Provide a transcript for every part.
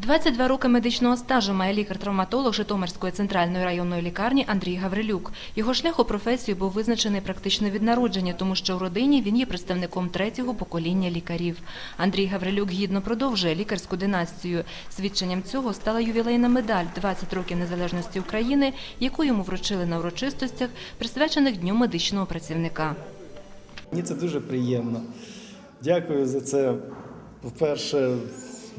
22 роки медичного стажу має лікар-травматолог Житомирської центральної районної лікарні Андрій Гаврилюк. Його шлях у професію був визначений практично від народження, тому що в родині він є представником третього покоління лікарів. Андрій Гаврилюк гідно продовжує лікарську династію. Свідченням цього стала ювілейна медаль «20 років незалежності України, яку йому вручили на урочистостях, присвячених Дню медичного працівника. Мені це дуже приємно. Дякую за це. По-перше,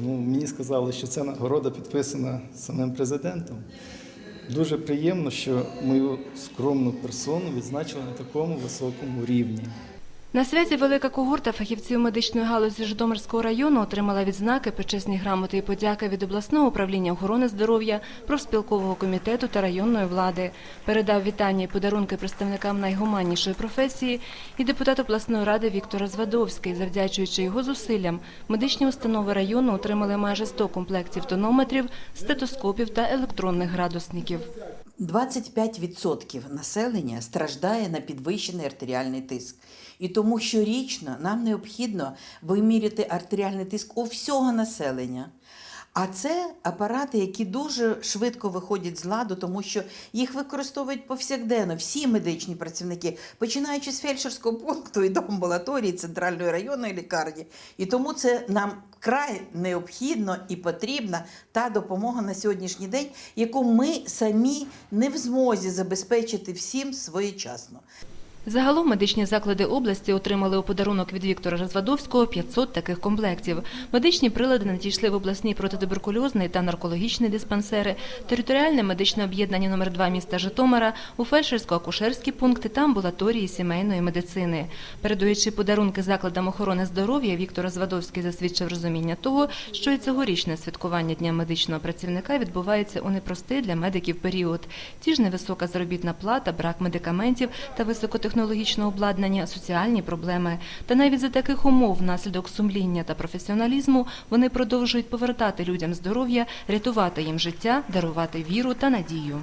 ну, мені сказали, що ця нагорода підписана самим президентом. Дуже приємно, що мою скромну персону відзначили на такому високому рівні. На святі велика когорта фахівців медичної галузі Житомирського району отримала відзнаки, почесні грамоти і подяки від обласного управління охорони здоров'я, профспілкового комітету та районної влади. Передав вітання і подарунки представникам найгуманнішої професії і депутат обласної ради Віктор Звадовський. Завдячуючи його зусиллям, медичні установи району отримали майже 100 комплектів тонометрів, стетоскопів та електронних градусників. 25% населення страждає на підвищений артеріальний тиск. І тому щорічно нам необхідно виміряти артеріальний тиск у всього населення. А це апарати, які дуже швидко виходять з ладу, тому що їх використовують повсякденно всі медичні працівники, починаючи з фельдшерського пункту і до амбулаторії центральної районної лікарні. І тому це нам вкрай необхідно і потрібна та допомога на сьогоднішній день, яку ми самі не в змозі забезпечити всім своєчасно. Загалом медичні заклади області отримали у подарунок від Віктора Розвадовського 500 таких комплектів. Медичні прилади надійшли в обласний протитуберкульозний та наркологічний диспансери, територіальне медичне об'єднання номер 2 міста Житомира, у фельдшерсько-акушерські пункти та амбулаторії сімейної медицини. Передаючи подарунки закладам охорони здоров'я, Віктор Розвадовський засвідчив розуміння того, що і цьогорічне святкування Дня медичного працівника відбувається у непростий для медиків період. Ті ж невисока заробітна плата, брак медикаментів та високотехнологічного обладнання, соціальні проблеми. Та навіть за таких умов, внаслідок сумління та професіоналізму, вони продовжують повертати людям здоров'я, рятувати їм життя, дарувати віру та надію.